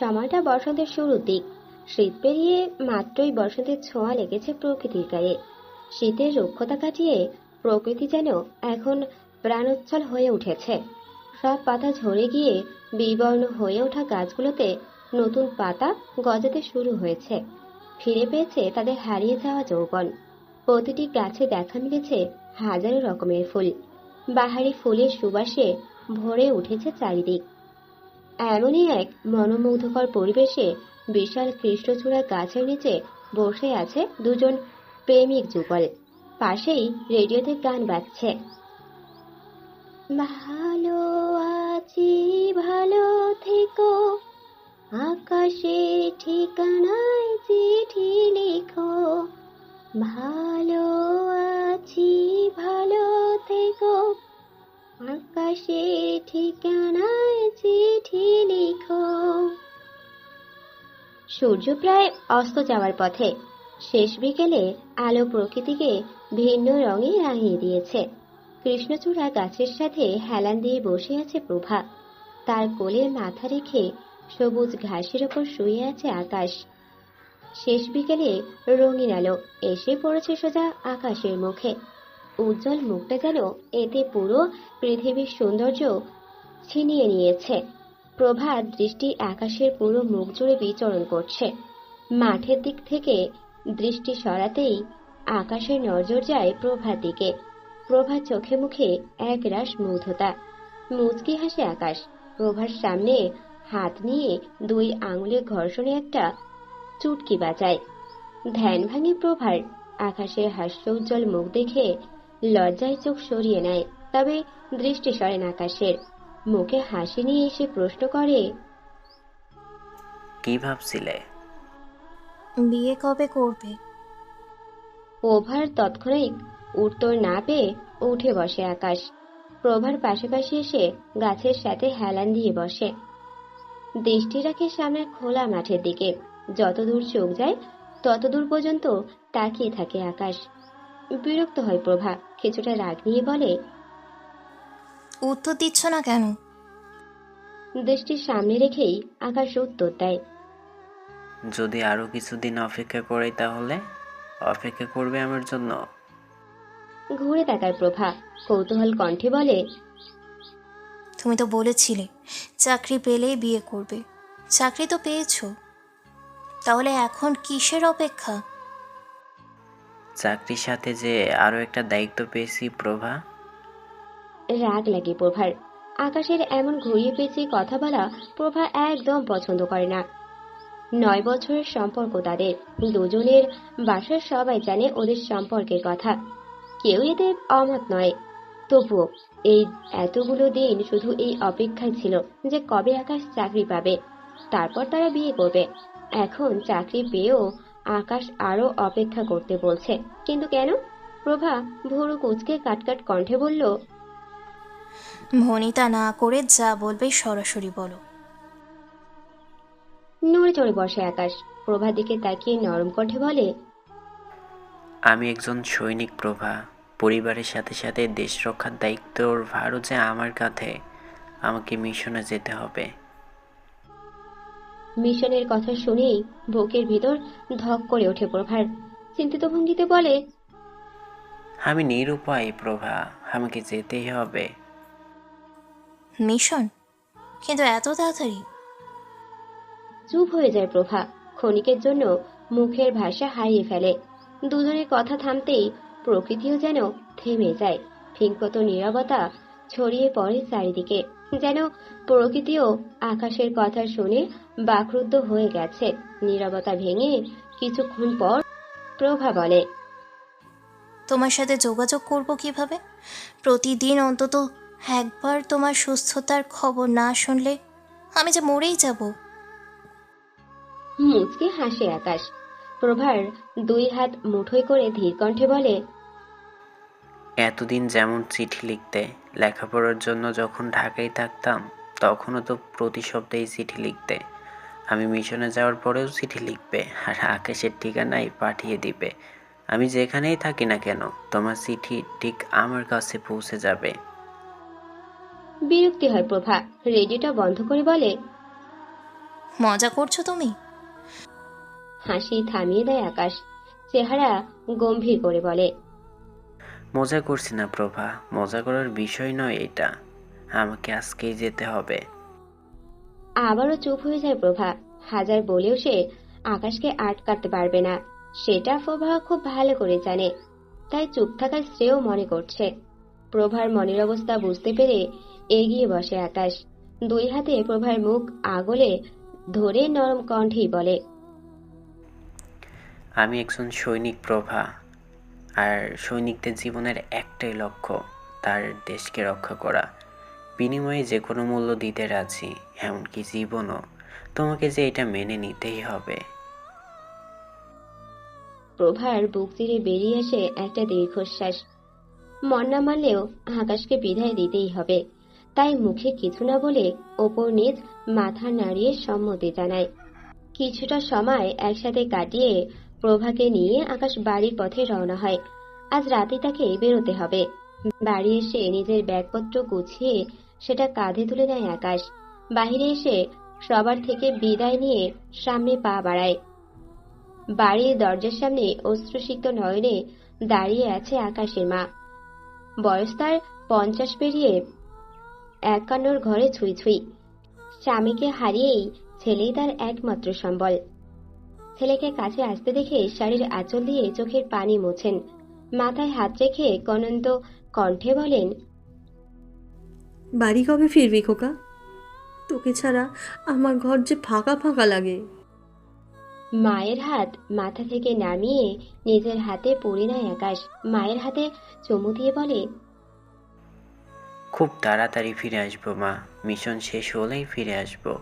সময়টা বসন্তের শুরুর দিক। শীত পেরিয়ে মাত্রই বসন্তের ছোঁয়া লেগেছে প্রকৃতির গায়ে। শীতের রুক্ষতা কাটিয়ে প্রকৃতি যেন এখন প্রাণোচ্ছল হয়ে উঠেছে। সব পাতা ঝরে গিয়ে বিবর্ণ হয়ে ওঠা গাছগুলোতে নতুন পাতা গজাতে শুরু হয়েছে। ফিরে পেয়েছে তাদের হারিয়ে যাওয়া যৌবন। প্রতিটি গাছে দেখা মিলেছে হাজারো রকমের ফুল। বাহারি ফুলের সুবাসে ভরে উঠেছে চারিদিক। এমনই এক মনোমুগ্ধকর পরিবেশে বিশাল কৃষ্ণচূড়া গাছের নিচে বসে আছে দুজন প্রেমিক যুগল। পাশেই রেডিওতে গান বাজছে। ভালো আছি, ভালো থেকো। আকাশে ঠিকানায় চিঠি লিখো। ভালো আছি, ভালো থেকো। আকাশে ঠিকানায় চিঠি লিখো। সূর্য প্রায় অস্ত যাওয়ার পথে শেষ বিকেলে আলো প্রকৃতিকে ভিন্ন রঙে রাঙিয়ে দিয়েছে। কৃষ্ণচূড়া গাছের সাথে হেলান দিয়ে বসে আছে প্রভা। তার কোলের মাথা রেখে সবুজ ঘাসের ওপর শুয়ে আছে আকাশ। শেষ বিকেলে রঙিন আলো এসে পড়েছে সোজা আকাশের মুখে। উজ্জ্বল মুখটা যেন এতে পুরো পৃথিবীর সৌন্দর্য ছিনিয়ে নিয়েছে। প্রভাত দৃষ্টি আকাশের পুরো মুখ জুড়ে বিচরণ করছে। মাঠের দিক থেকে দৃষ্টি সরাতেই আকাশের নজর যায় প্রভার দিকে। প্রভা চোখে মুখে এক রাস মুগ্ধতা। মুচকি হাসে আকাশ। প্রভার সামনে হাত নিয়ে দুই আঙুলে ঘর্ষণে একটা চুটকি বাজায়। ধ্যান ভাঙে প্রভার। আকাশের হাস্যোজ্জ্বল মুখ দেখে লজ্জায় চোখ সরিয়ে নেয়। তবে দৃষ্টি সরেন আকাশের। মুখে হাসি নিয়ে এসে প্রশ্ন করে কি ভাবছিলে? বিয়ে কবে করবে? প্রভার তৎক্ষণিক উত্তর না পেয়ে উঠে বসে আকাশ। প্রভার পাশাপাশি এসে গাছের সাথে হেলান দিয়ে বসে। দৃষ্টি রাখে সামনের খোলা মাঠের দিকে। যতদূর চোখ যায় ততদূর পর্যন্ত তাকিয়ে থাকে আকাশ। বিরক্ত হয় প্রভা কিছুটা রাগ নিয়ে বলে উত্তর দিচ্ছ না কেন? দৃষ্টির সামনে রেখেই আকাশ উত্তর দেয়। যদি আরও কিছুদিন অপেক্ষা করি তাহলে? অপেক্ষা করবে আমার জন্য? ঘুরে তাকায় প্রভা। কৌতূহল কণ্ঠে বলে তুমি তো বলেছিলে চাকরি পেলেই বিয়ে করবে। চাকরি তো পেয়েছ। তাহলে এখন কিসের অপেক্ষা? চাকরির সাথে যে আরও একটা দায়িত্ব পেয়েছি প্রভা রাগ লাগে প্রভার। আকাশের এমন ঘুরিয়ে পেঁচিয়ে কথা বলা প্রভা একদম পছন্দ করে না। নয় বছরের সম্পর্ক তাদের। দুজনের বাসার সবাই জানে ওদের সম্পর্কের কথা। কেউ এতে অমত নয়। তবুও এই এতগুলো দিন শুধু এই অপেক্ষায় ছিল যে কবে আকাশ চাকরি পাবে। তারপর তারা বিয়ে করবে। এখন চাকরি পেয়েও আকাশ আরও অপেক্ষা করতে বলছে। কিন্তু কেন? প্রভা ভুরু কুচকে কাটকাট কণ্ঠে বলল ভনিতা না করে যা বলবে সরাসরি বলো। নড়ে চড়ে বসে আকাশ। প্রভার দিকে তাকিয়ে নরম কণ্ঠে বলে আমি একজন সৈনিক প্রভা। পরিবারের সাথে সাথে দেশ রক্ষার দায়িত্বর ভারও যে আমার কাঁধে। আমাকে মিশনে যেতে হবে। মিশনের কথা শুনেই বুকের ভিতর ধক করে ওঠে প্রভার। চিন্তিত ভঙ্গিতে বলে আমি নিরুপায় প্রভা। আমাকে যেতেই হবে। মিশন? কিন্তু এত তাড়াতাড়ি? চুপ হয়ে যায় প্রভা। ক্ষণিকের জন্য মুখের ভাষা হারিয়ে ফেলে। দুজনের কথা থামতেই প্রকৃতিও যেন থেমে যায়। ফিঙ্কত নীরবতা ছড়িয়ে পড়ে চারিদিকে। যেন প্রকৃতিও আকাশের কথা শুনে বাকরুদ্ধ হয়ে গেছে। নীরবতা ভেঙে কিছুক্ষণ পর প্রভা বলে তোমার সাথে যোগাযোগ করব কীভাবে? প্রতিদিন অন্তত একবার তোমার সুস্থতার খবর না শুনলে আমি যে মরেই যাব। মুচকে হাসে আকাশ। প্রভার দুই হাত মুঠোয় করে ধীর কণ্ঠে বলে এতদিন যেমন চিঠি লিখতে লেখাপড়ার জন্য যখন ঢাকায় থাকতাম তখনও তো প্রতি সপ্তাহে চিঠি লিখতে। আমি মিশনে যাওয়ার পরেও চিঠি লিখবে আর আকাশের ঠিকানায় পাঠিয়ে দিবে। আমি যেখানেই থাকি না কেন তোমার চিঠি ঠিক আমার কাছে পৌঁছে যাবে। বিরক্তি হয় প্রভা। রেডিওটা বন্ধ করে বলে মজা করছ তুমি? হাসি থামিয়ে দেয় আকাশ। চেহারা গম্ভীর করে বলে মজা করছি না প্রভা মজা করার বিষয় নয় এটা। আমাকে আজকেই যেতে হবে। আবারও চুপ হয়ে যায় প্রভা। হাজার বলেও সে আকাশকে আটকাতে পারবে না। সেটা প্রভা খুব ভালো করে জানে তাই চুপ থাকার শ্রেয় মনে করছে। প্রভার মনের অবস্থা বুঝতে পেরে এগিয়ে বসে আকাশ। দুই হাতে প্রভার মুখ আগলে ধরে নরম কণ্ঠেই বলে আমি একজন সৈনিক প্রভা আর সৈনিকদের জীবনের একটাই লক্ষ্য তার দেশকে রক্ষা করা। বিনিময়ে যে কোনো মূল্য দিতে রাজি এমনকি জীবনও। তোমাকে যে এটা মেনে নিতেই হবে। প্রভার বুক চিরে বেরিয়ে আসে একটা দীর্ঘশ্বাস। মন না মানলেও আকাশকে বিদায় দিতেই হবে। তাই মুখে কিছু না বলে ওপর নিচ মাথা নাড়িয়ে সম্মতি জানায়। কিছুটা সময় একসাথে কাটিয়ে প্রভাকে নিয়ে আকাশ বাড়ির পথে রওনা হয়। আজ রাতে তাকে বেরোতে হবে। বাড়ি এসে নিজের ব্যাগপত্র গুছিয়ে সেটা কাঁধে তুলে নেয় আকাশ। বাহিরে এসে সবার থেকে বিদায় নিয়ে সামনে পা বাড়ায়। বাড়ির দরজার সামনে অশ্রুসিক্ত নয়নে দাঁড়িয়ে আছে আকাশের মা। বয়স তার পঞ্চাশ পেরিয়ে একান্নর ঘরে ছুঁই ছুঁই। স্বামীকে হারিয়েই ছেলেই তার একমাত্র সম্বল। ছেলেকে কাছে আসতে দেখে শাড়ির আঁচল দিয়ে চোখের পানি মোছেন। মাথায় হাত রেখে কনন্ত কণ্ঠে বলেন বাড়ি কবে ফিরবি খোকা? তোকে ছাড়া আমার ঘর যে ফাঁকা ফাঁকা লাগে। মায়ের হাত মাথা থেকে নামিয়ে নিজের হাতে পড়ে নেয় আকাশ। মায়ের হাতে চমু দিয়ে বলে খুব তাড়াতাড়ি ফিরে আসব, মা। মিশন শেষ হলেই ফিরে আসব।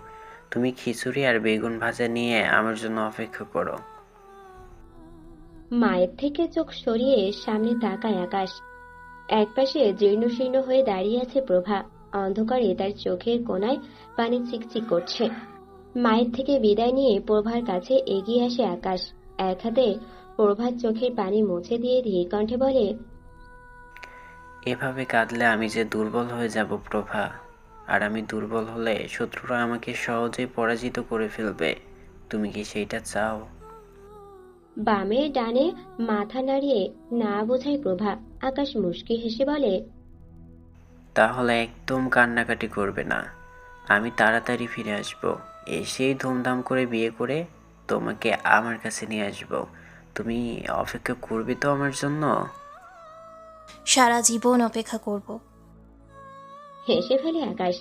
তুমি খিচুড়ি আর বেগুন ভাজা নিয়ে আমার জন্য অপেক্ষা করো। মায়ের থেকে চোখ সরিয়ে সামনে তাকায় আকাশ। একপাশে জীর্ণ শীর্ণ হয়ে দাঁড়িয়ে আছে প্রভা। অন্ধকারে তার চোখের কোনায় পানি চিকচিক করছে। মায়ের থেকে বিদায় নিয়ে প্রভার কাছে এগিয়ে আসে আকাশ। এক হাতে প্রভার চোখের পানি মুছে দিয়ে ধীর কণ্ঠে বলে এভাবে কাঁদলে আমি যে দুর্বল হয়ে যাব প্রভা। আর আমি দুর্বল হলে শত্রুরা আমাকে সহজেই পরাজিত করে ফেলবে। তুমি কি সেইটা চাও? বামে ডানে মাথা নাড়িয়ে না বোঝায় প্রভা। আকাশ মুশকি হেসে বলে তাহলে একদম কান্নাকাটি করবে না। আমি তাড়াতাড়ি ফিরে আসব। এসেই ধুমধাম করে বিয়ে করে তোমাকে আমার কাছে নিয়ে আসব। তুমি অপেক্ষা করবে তো আমার জন্য? সারা জীবন অপেক্ষা করব। হেসে ফেলে আকাশ।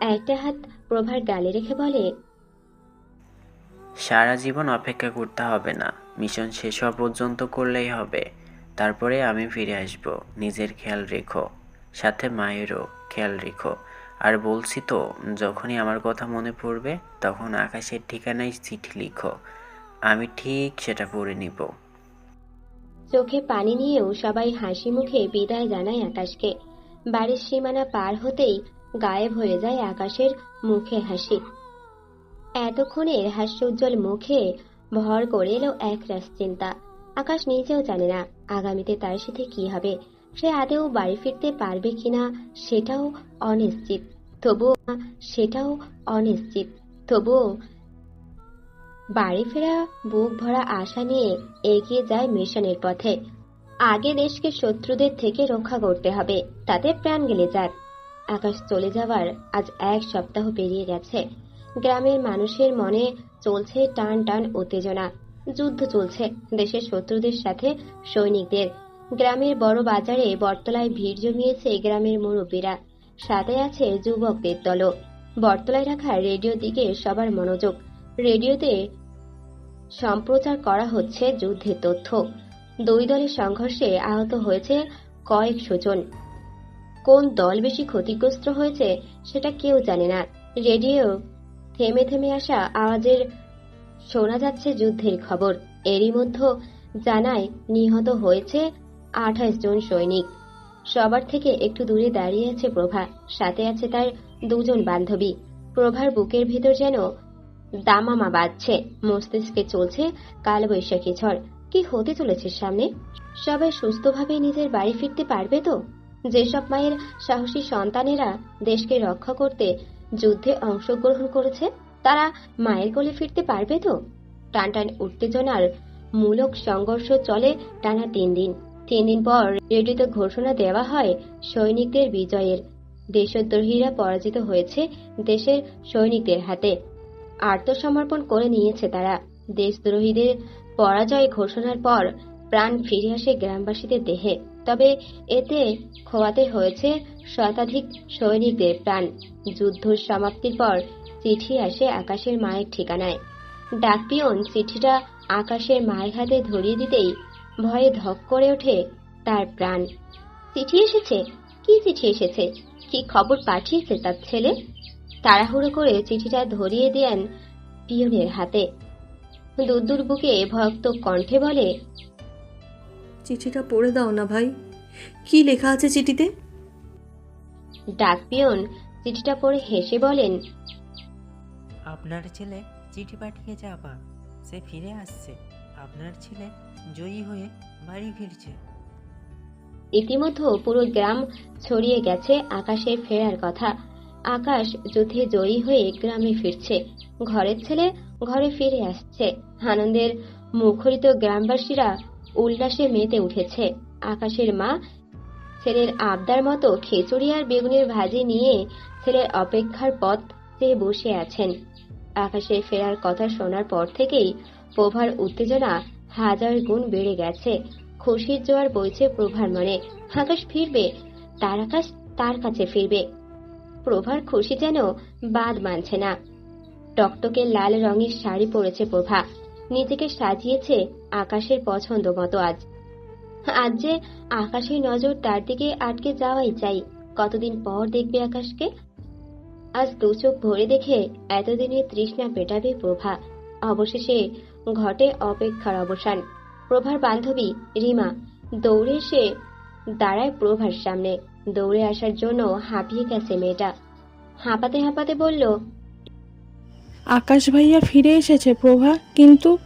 একটা হাত প্রভার গালে রেখে বলে সারা জীবন অপেক্ষা করতে হবে না। মিশন শেষ হওয়া পর্যন্ত করলেই হবে। তারপরে আমি ফিরে আসব। নিজের খেয়াল রেখো। সাথে মায়েরও খেয়াল রেখো। আর বলছি তো যখনই আমার কথা মনে পড়বে তখন আকাশের ঠিকানায় চিঠি লিখো। আমি ঠিক সেটা পড়ে নিব। চোখে পানি নিয়েও সবাই হাসি মুখে বিদায় জানায় আকাশকে। বাড়ির সীমানা পার হতেই গায়েব হয়ে যায় আকাশের মুখে হাসি। এতক্ষণের হাস্যোজ্জ্বল মুখে ভর করে এলো এক চিন্তা আকাশ নিজেও জানে না আগামীতে তার সাথে কি হবে। সে আদেও বাড়ি ফিরতে পারবে কিনা সেটাও অনিশ্চিত। তবুও সেটাও অনিশ্চিত। তবুও বাড়ি ফেরা, বুক ভরা আশা নিয়ে এগিয়ে যায় মিশনের পথে। আগে দেশকে শত্রুদের থেকে রক্ষা করতে হবে, তাতে প্রাণ গেলে যাক। আকাশ চলে যাওয়ার আজ এক সপ্তাহ পেরিয়ে গেছে। গ্রামের মানুষের মনে চলছে টান টান উত্তেজনা। যুদ্ধ চলছে, দেশের শত্রুদের সাথে সৈনিকদের। গ্রামের বড় বাজারে বটতলায় ভিড় জমিয়েছে গ্রামের মুরব্বীরা। সাথে আছে যুবকদের দলও। বটতলায় রাখা রেডিও দিকে সবার মনোযোগ। রেডিওতে সম্প্রচার করা হচ্ছে যুদ্ধের তথ্য। দুই দলের সংঘর্ষে আহত হয়েছে কয়েকশো জন। কোন দল বেশি ক্ষতিগ্রস্ত হয়েছে সেটা কেউ জানে না। রেডিও থেমে থেমে আসা আওয়াজের শোনা যাচ্ছে যুদ্ধের খবর। এরই মধ্যে জানায়, নিহত হয়েছে আঠাশ জন সৈনিক। সবার থেকে একটু দূরে দাঁড়িয়ে আছে প্রভা, সাথে আছে তার দুজন বান্ধবী। প্রভার বুকের ভিতর যেন দামামা বাজছে, মস্তিষ্কে চলছে কালবৈশাখী ঝড়। কি হতে চলেছে সামনে? সবাই সুস্থভাবে নিজের বাড়ি ফিরতে পারবে তো? যেসব মায়ের সাহসী সন্তানেরা দেশকে রক্ষা করতে যুদ্ধে অংশগ্রহণ করেছে, তারা মায়ের কোলে ফিরতে পারবে তো? টানটান উত্তেজনার মূলক সংঘর্ষ চলে টানা তিন দিন। তিন দিন পর রেডিওতে ঘোষণা দেওয়া হয়, সৈনিকদের বিজয়ের। দেশদ্রোহীরা পরাজিত হয়েছে দেশের সৈনিকদের হাতে। আত্মসমর্পণ করে নিয়েছে তারা। দেশদ্রোহীদের পরাজয় ঘোষণার পর প্রাণ ফিরে আসে গ্রামবাসীদের দেহে। তবে এতে খোয়াতে হয়েছে শতাধিক সৈনিকদের প্রাণ। যুদ্ধ সমাপ্তির পর চিঠি আসে আকাশের মায়ের ঠিকানায়। ডাকপিয়ন চিঠিটা আকাশের মায়ের হাতে ধরিয়ে দিতেই ভয়ে ধক করে ওঠে তার প্রাণ। চিঠি এসেছে? কি চিঠি এসেছে? কি খবর পাঠিয়েছে তার ছেলে? তাড়াহুড়ো করে চিঠিটা ধরিয়ে দেন পিয়নের হাতে। দুদ্দুর বুকে ভক্ত কণ্ঠে বলে চিঠিটা পড়ে দাও না ভাই। কি লেখা আছে চিঠিতে? ডাক পিয়ন চিঠিটা পড়ে হেসে বলেন আপনার ছেলে চিঠি পাঠিয়েছে আপা সে ফিরে আসছে। আপনার ছেলে জয়ী হয়ে বাড়ি ফিরছে। ইতিমধ্যে পুরো গ্রাম ছড়িয়ে গেছে আকাশের ফেরার কথা। আকাশ যুদ্ধে জয়ী হয়ে গ্রামে ফিরছে। ঘরের ছেলে ঘরে ফিরে আসছে। আনন্দের মুখরিত গ্রামবাসীরা উল্লাসে মেতে উঠেছে। আকাশের মা ছেলের আবদার মতো খিচুড়ি আর বেগুনের ভাজি নিয়ে ছেলের অপেক্ষার পথ চেয়ে বসে আছেন। আকাশের ফেরার কথা শোনার পর থেকেই প্রভার উত্তেজনা হাজার গুণ বেড়ে গেছে। খুশির জোয়ার বইছে প্রভার মনে। আকাশ ফিরবে, তার আকাশ তার কাছে ফিরবে। প্রভার খুশি যেন বাদ মানছে না। টকটকে লাল রঙের শাড়ি পরেছে প্রভা। নিজেকে সাজিয়েছে আকাশের পছন্দ মতো আজ। আজ যে আকাশের নজর তার দিকে আটকে যাওয়াই চাই। কতদিন পর দেখবে আকাশকে? আজ দু চোখ ভরে দেখে এতদিনের তৃষ্ণা পেটাবে প্রভা। অবশেষে ঘটে অপেক্ষার অবসান। প্রভার বান্ধবী রিমা দৌড়ে এসে দাঁড়ায় প্রভার সামনে। দৌড়ে আসার জন্য হাঁপিয়ে গেছে মেয়েটা। হাঁপাতে হাঁপাতে বলল আকাশ ভাইয়া ফিরে এসেছে প্রভা কিন্তু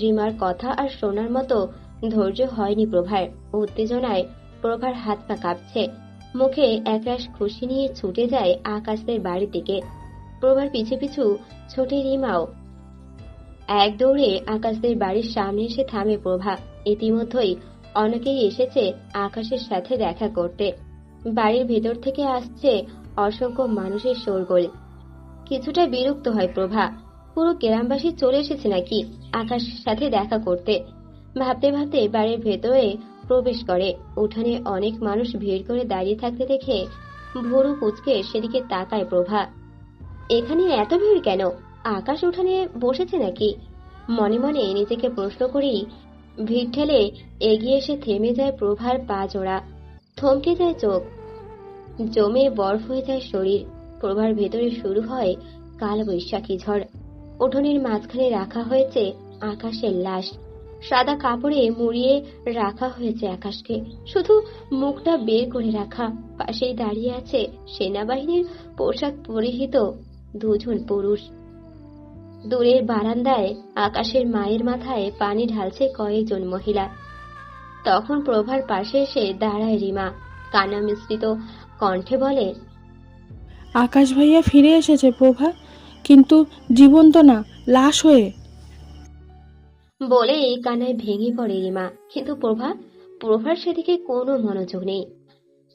রিমার কথা আর শোনার মতো ধৈর্য হয়নি প্রভার। উত্তেজনায় প্রভার হাত পা কাঁপছে। মুখে একরাশ খুশি নিয়ে ছুটে যায় আকাশদের বাড়ির দিকে। প্রভার পিছু পিছু ছোটে রিমাও। এক দৌড়ে আকাশদের বাড়ির সামনে এসে থামে প্রভা। ইতিমধ্যেই অনেকেই এসেছে আকাশের সাথে দেখা করতে। বাড়ির ভেতর থেকে আসছে অসংখ্য মানুষের শোরগোল। কিছুটা বিরক্ত হয় প্রভা। পুরো গ্রামবাসী চলে এসেছে নাকি আকাশের সাথে দেখা করতে? ভাবতে ভাবতে বাড়ির ভেতরে প্রবেশ করে। উঠানে অনেক মানুষ ভিড় করে দাঁড়িয়ে থাকতে দেখে ভোরু কুচকে সেদিকে তাকায় প্রভা। এখানে এত ভিড় কেন? আকাশ উঠানে বসেছে নাকি? মনে মনে নিজেকে প্রশ্ন করেই ভিড় ঠেলে এগিয়ে এসে থেমে যায় প্রভার পা জোড়া। থমকে যায় চোখ। জমে বরফ হয়ে যায় শরীর। প্রভার ভেতরে শুরু হয় কাল বৈশাখী ঝড়। উঠোনের মাঝখানে রাখা হয়েছে আকাশের লাশ। সাদা কাপড়ে মুড়িয়ে রাখা হয়েছে আকাশকে। শুধু মুখটা বের করে রাখা। পাশেই দাঁড়িয়ে আছে সেনাবাহিনীর পোশাক পরিহিত দুজন পুরুষ। দূরের বারান্দায় আকাশের মায়ের মাথায় পানি ঢালছে কয়েকজন মহিলা। তখন প্রভার পাশে এসে দাঁড়ায় রিমা। কান্না মিশ্রিত কণ্ঠে বলে আকাশ ভাইয়া ফিরে এসেছে প্রভা কিন্তু জীবন্ত না লাশ হয়ে। বলেই কানায় ভেঙে পড়ে রিমা। কিন্তু প্রভা প্রভার সেদিকে কোনো মনোযোগ নেই।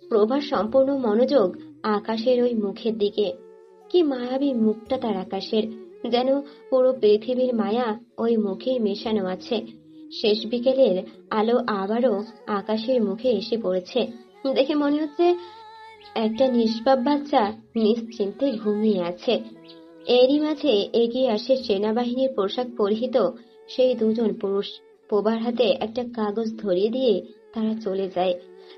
প্রভার সম্পূর্ণ মনোযোগ আকাশের ওই মুখের দিকে। কি মায়াবী মুখটা তার আকাশের। যেন পুরো পৃথিবীর মায়া ওই মুখে মেশানো আছে। শেষ বিকেলের আলো আবারও আকাশের মুখে এসে পড়েছে। দেখে মনে হচ্ছে একটা নিষ্পাপ বাচ্চা নিশ্চিন্তে ঘুমিয়ে আছে। এরই মাঝে এগিয়ে আসে সেনাবাহিনীর পোশাক পরিহিত সেই দুজন পুরুষ। পোবার হাতে একটা কাগজ ধরিয়ে দিয়ে তারা চলে যায়।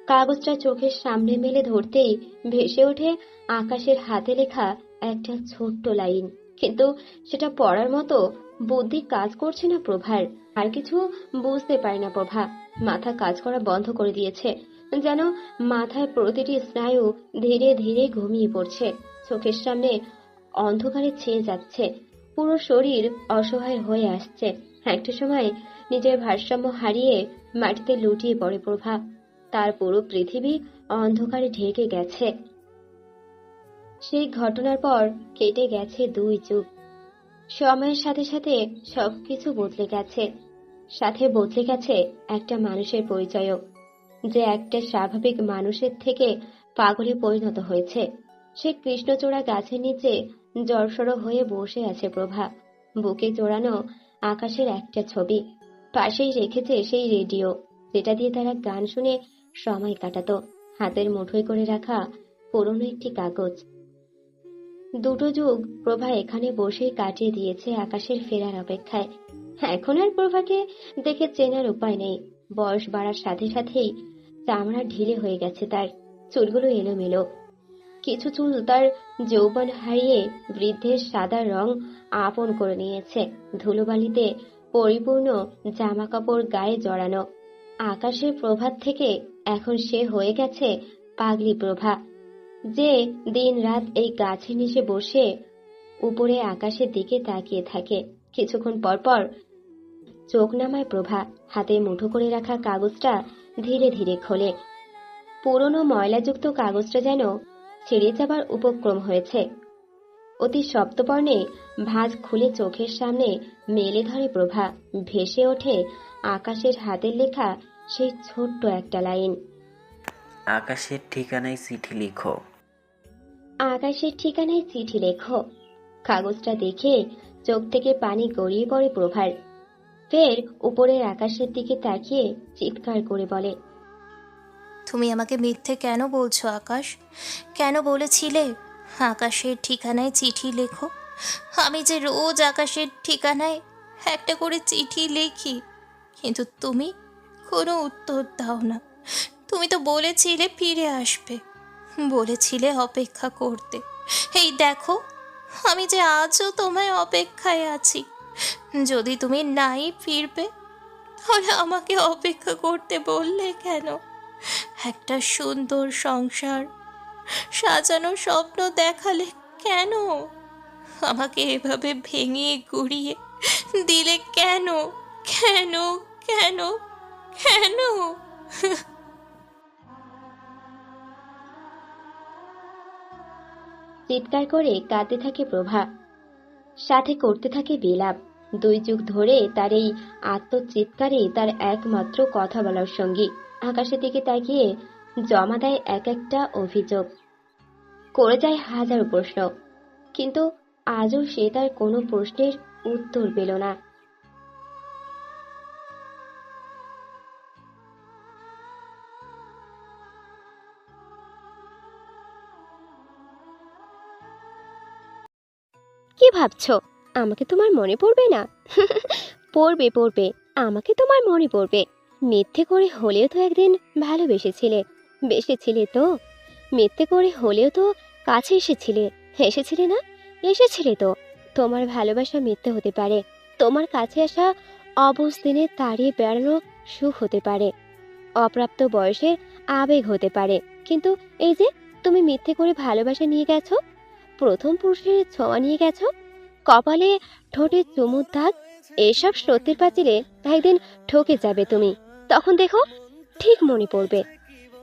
কাগজটা চোখের সামনে মেলে ধরতেই ভেসে ওঠে আকাশের হাতে লেখা একটা ছোট্ট লাইন। কিন্তু সেটা পড়ার মতো বুদ্ধি কাজ করছে না প্রভার। আর কিছু বুঝতে পারে না প্রভা। মাথা কাজ করা বন্ধ করে দিয়েছে। যেন মাথায় প্রতিটি স্নায়ু ধীরে ধীরে ঘুমিয়ে পড়ছে। চোখের সামনে অন্ধকারে ছেয়ে যাচ্ছে। পুরো শরীর অসহায় হয়ে আসছে। একটা সময় নিজের ভারসাম্য হারিয়ে মাটিতে লুটিয়ে পড়ে প্রভা। তার পুরো পৃথিবী অন্ধকারে ঢেকে গেছে। সেই ঘটনার পর কেটে গেছে দুই যুগ। সময়ের সাথে সাথে সবকিছু বদলে গেছে। সাথে বদলে গেছে একটা মানুষের পরিচয়ও, যে একটা স্বাভাবিক মানুষের থেকে পাগলে পরিণত হয়েছে। সে কৃষ্ণচূড়া গাছের নিচে জড়সড় হয়ে বসে আছে প্রভা। বুকে জোড়ানো আকাশের একটা ছবি। পাশেই রেখেছে সেই রেডিও, যেটা দিয়ে তারা গান শুনে সময় কাটাতো। হাতের মুঠোয় করে রাখা পুরনো একটি কাগজ। দুটো যুগ প্রভা এখানে বসেই কাটিয়ে দিয়েছে আকাশের ফেরার অপেক্ষায়। এখন আর প্রভাকে দেখে চেনার উপায় নেই। বয়স বাড়ার সাথে সাথেই চামড়া ঢিলে হয়ে গেছে তার। চুলগুলো এলোমেলো। কিছু চুল তার যৌবন হারিয়ে বৃদ্ধের সাদা রং আপন করে নিয়েছে। ধুলোবালিতে পরিপূর্ণ জামা কাপড় গায়ে জড়ানো। আকাশের প্রভাত থেকে এখন সে হয়ে গেছে পাগলি প্রভা। যে দিন রাত এই গাছের নিচে বসে উপরে আকাশের দিকে তাকিয়ে থাকে, কিছুক্ষণ পর পর চোখ নামায় প্রভা, হাতে মুঠো করে রাখা কাগজটা ধীরে ধীরে খোলে। পুরনো ময়লাযুক্ত কাগজটা যেন ছিঁড়ে যাবার উপক্রম হয়েছে। অতি সপ্তপর্ণে ভাঁজ খুলে চোখের সামনে মেলে ধরে প্রভা, ভেসে ওঠে আকাশের হাতের লেখা সেই ছোট্ট একটা লাইন। আকাশের ঠিকানায় চিঠি লিখো। আকাশের ঠিকানায় চিঠি লেখো। কাগজটা দেখে চোখ থেকে পানি গড়িয়ে পড়ে প্রভার। ফের উপরের আকাশের দিকে তাকিয়ে চিৎকার করে বলে, তুমি আমাকে মিথ্যে কেন বলছো, আকাশ? কেন বলেছিলে আকাশের ঠিকানায় চিঠি লেখো? আমি যে রোজ আকাশের ঠিকানায় একটা করে চিঠি লিখি, কিন্তু তুমি কোনো উত্তর দাও না। তুমি তো বলেছিলে ফিরে আসবে। বলেছিলে অপেক্ষা করতে। এই দেখো, আমি যে আজও তোমায় অপেক্ষায় আছি। যদি তুমি নাই ফিরবে, তাহলে আমাকে অপেক্ষা করতে বললে কেন? একটা সুন্দর সংসার, সাজানো স্বপ্ন দেখালে কেন? আমাকে এভাবে ভেঙে গুড়িয়ে দিলে কেন? কেন? কেন? কেন? চিৎকার করে কাঁদতে থাকে প্রভা। সাথে করতে থাকে বিলাপ। দুই যুগ ধরে তার এই আত্মচিৎকারে তার একমাত্র কথা বলার সঙ্গী। আকাশের দিকে তাকিয়ে জমা দেয় এক একটা অভিযোগ। করে যায় হাজার প্রশ্ন। কিন্তু আজও সে তার কোনো প্রশ্নের উত্তর পেল না। ভাবছ? আমাকে তোমার মনে পড়বে না? পড়বে পড়বে। আমাকে তোমার মনে পড়বে। মিথ্যে করে হলেও তো একদিন ভালোবেসেছিলে। বেসেছিলে তো? মিথ্যে করে হলেও তো কাছে এসেছিলে। এসেছিলে না? এসেছিলে তো। তোমার ভালোবাসা মিথ্যে হতে পারে। তোমার কাছে আসা অবস দিনে তাড়িয়ে বেড়ানো সুখ হতে পারে। অপ্রাপ্ত বয়সের আবেগ হতে পারে। কিন্তু এই যে, তুমি মিথ্যে করে ভালোবাসা নিয়ে গেছো? প্রথম পুরুষের ছোঁয়া নিয়ে গেছো? কপালে ঠোঁটে চুমুর দাগ, এসব সত্যের পাঁচিলে একদিন ঠকে যাবে তুমি। তখন দেখো, ঠিক মনে পড়বে।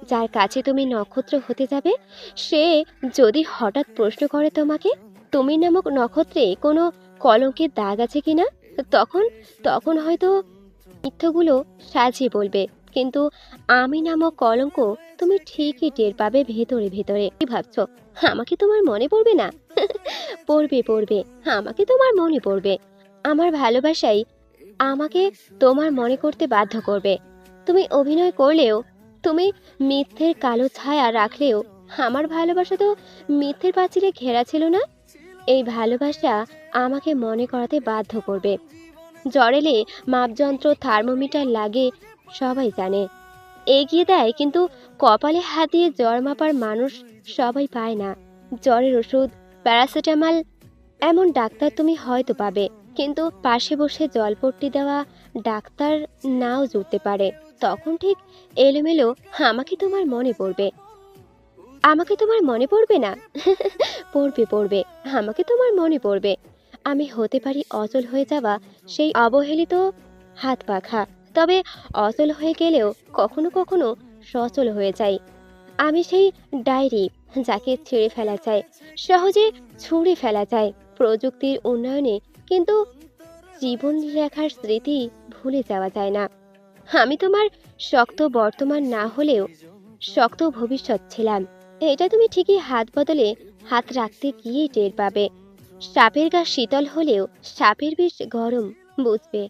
যার কাছে তুমি নক্ষত্র হতে যাবে, সে যদি হঠাৎ প্রশ্ন করে তোমাকে, তুমি নামক নক্ষত্রে কোনো কলঙ্কের দাগ আছে কিনা? তখন তখন হয়তো মিথ্যগুলো সাজিয়ে বলবে। কিন্তু আমি নামক কলঙ্ক তুমি ঠিকই টের পাবে ভেতরে ভেতরে। কি ভাবছ? আমাকে তোমার মনে পড়বে না? পড়বে পড়বে। আমাকে তোমার মনে পড়বে। আমার ভালোবাসাই আমাকে তোমার মনে করতে বাধ্য করবে। তুমি অভিনয় করলেও, তুমি মিথ্যের কালো ছায়া রাখলেও, আমার ভালোবাসা তো মিথ্যের পাঁচিলে ঘেরা ছিল না? এই ভালোবাসা আমাকে মনে করাতে বাধ্য করবে। জ্বরেলে মাপযন্ত্র থার্মোমিটার লাগে সবাই জানে। এগিয়ে দেয়, কিন্তু কপালে হাত দিয়ে জ্বর মাপার মানুষ সবাই পায় না। জ্বরের ওষুধ, প্যারাসিটামল, এমন ডাক্তার তুমি হয়তো পাবে, কিন্তু পাশে বসে জলপট্টি দেওয়া ডাক্তার নাও জুড়তে পারে। তখন ঠিক এলোমেলো আমাকে তোমার মনে পড়বে। আমাকে তোমার মনে পড়বে না? পড়বে পড়বে, আমাকে তোমার মনে পড়বে। আমি হতে পারি অচল হয়ে যাওয়া সেই অবহেলিত হাত পাখা। তবে অচল হয়ে গেলেও কখনো কখনো সচল হয়ে যায়। আমি সেই ডায়েরি যাকে ছেড়ে ফেলা যায়, সহজে ছুঁড়ে ফেলা যায় প্রযুক্তির উন্নয়নে, কিন্তু জীবন লেখার স্মৃতি ভুলে যাওয়া যায় না। আমি তোমার শক্ত বর্তমান না হলেও শক্ত ভবিষ্যৎ ছিলাম। এটা তুমি ঠিকই হাত বদলে হাত রাখতে গিয়েই টের পাবে। সাপের গা শীতল হলেও সাপের বিষ গরম, বুঝবে।